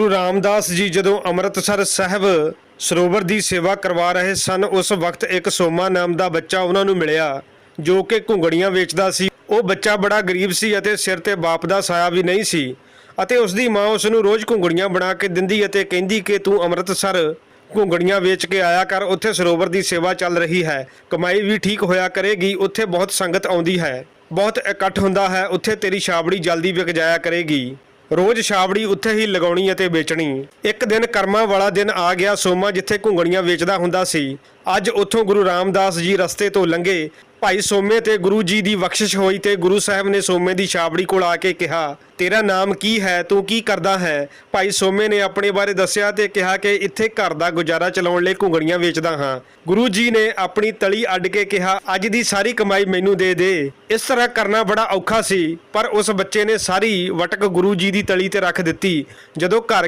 ਗੁਰੂ ਰਾਮਦਾਸ ਜੀ ਜਦੋਂ ਅੰਮ੍ਰਿਤਸਰ ਸਾਹਿਬ ਸਰੋਵਰ ਦੀ ਸੇਵਾ ਕਰਵਾ ਰਹੇ ਸਨ, ਉਸ ਵਕਤ ਇੱਕ ਸੋਮਾ ਨਾਮ ਦਾ ਬੱਚਾ ਉਹਨਾਂ ਨੂੰ ਮਿਲਿਆ, ਜੋ ਕਿ ਘੁੰਗੜੀਆਂ ਵੇਚਦਾ ਸੀ। ਉਹ ਬੱਚਾ ਬੜਾ ਗਰੀਬ ਸੀ ਅਤੇ ਸਿਰ ਤੇ ਬਾਪ ਦਾ ਸਾਇਆ ਵੀ ਨਹੀਂ ਸੀ ਅਤੇ ਉਸ ਦੀ ਮਾਂ ਉਸ ਨੂੰ ਰੋਜ਼ ਘੁੰਗੜੀਆਂ ਬਣਾ ਕੇ ਦਿੰਦੀ ਅਤੇ ਕਹਿੰਦੀ ਕਿ ਤੂੰ ਅੰਮ੍ਰਿਤਸਰ ਘੁੰਗੜੀਆਂ ਵੇਚ ਕੇ ਆਇਆ ਕਰ, ਉੱਥੇ ਸਰੋਵਰ ਦੀ ਸੇਵਾ ਚੱਲ ਰਹੀ ਹੈ, ਕਮਾਈ ਵੀ ਠੀਕ ਹੋਇਆ ਕਰੇਗੀ, ਉੱਥੇ ਬਹੁਤ ਸੰਗਤ ਆਉਂਦੀ ਹੈ, ਬਹੁਤ ਇਕੱਠ ਹੁੰਦਾ ਹੈ, ਉੱਥੇ ਤੇਰੀ ਛਾਬੜੀ ਜਲਦੀ ਵਿਕ ਜਾਇਆ ਕਰੇਗੀ। ਰੋਜ਼ ਛਾਬੜੀ ਉੱਥੇ ਹੀ ਲਗਾਉਣੀ ਅਤੇ ਵੇਚਣੀ। ਇੱਕ ਦਿਨ ਕਰਮਾਂ ਵਾਲਾ ਦਿਨ ਆ ਗਿਆ ਸੋਮਾ ਜਿੱਥੇ ਘੁੰਗਣੀਆਂ ਵੇਚਦਾ ਹੁੰਦਾ ਸੀ। ਅੱਜ ਉੱਥੋਂ ਗੁਰੂ ਰਾਮਦਾਸ ਜੀ ਰਸਤੇ ਤੋਂ ਲੰਘੇ ਭਾਈ ਸੋਮੇ ਤੇ ਗੁਰੂ ਜੀ ਦੀ ਬਖਸ਼ਿਸ਼ ਹੋਈ ਤੇ ਗੁਰੂ ਸਾਹਿਬ ਨੇ ਸੋਮੇ ਦੀ ਛਾਬੜੀ ਕੋਲ ਆ ਕੇ ਕਿਹਾ, ਤੇਰਾ ਨਾਮ ਕੀ ਹੈ? ਤੂੰ ਕੀ ਕਰਦਾ ਹੈ? ਭਾਈ ਸੋਮੇ ਨੇ ਆਪਣੇ ਬਾਰੇ ਦੱਸਿਆ ਤੇ ਕਿਹਾ ਕਿ ਇੱਥੇ ਘਰ ਦਾ ਗੁਜ਼ਾਰਾ ਚਲਾਉਣ ਲਈ ਘੁੰਗੜੀਆਂ ਵੇਚਦਾ ਹਾਂ। ਗੁਰੂ ਜੀ ਨੇ ਆਪਣੀ ਤਲੀ ਅੱਡ ਕੇ ਕਿਹਾ, ਅੱਜ ਦੀ ਸਾਰੀ ਕਮਾਈ ਮੈਨੂੰ ਦੇ ਦੇ। ਇਸ ਤਰ੍ਹਾਂ ਕਰਨਾ ਬੜਾ ਔਖਾ ਸੀ, ਪਰ ਉਸ ਬੱਚੇ ਨੇ ਸਾਰੀ ਵਟਕ ਗੁਰੂ ਜੀ ਦੀ ਤਲੀ ਤੇ ਰੱਖ ਦਿੱਤੀ। ਜਦੋਂ ਘਰ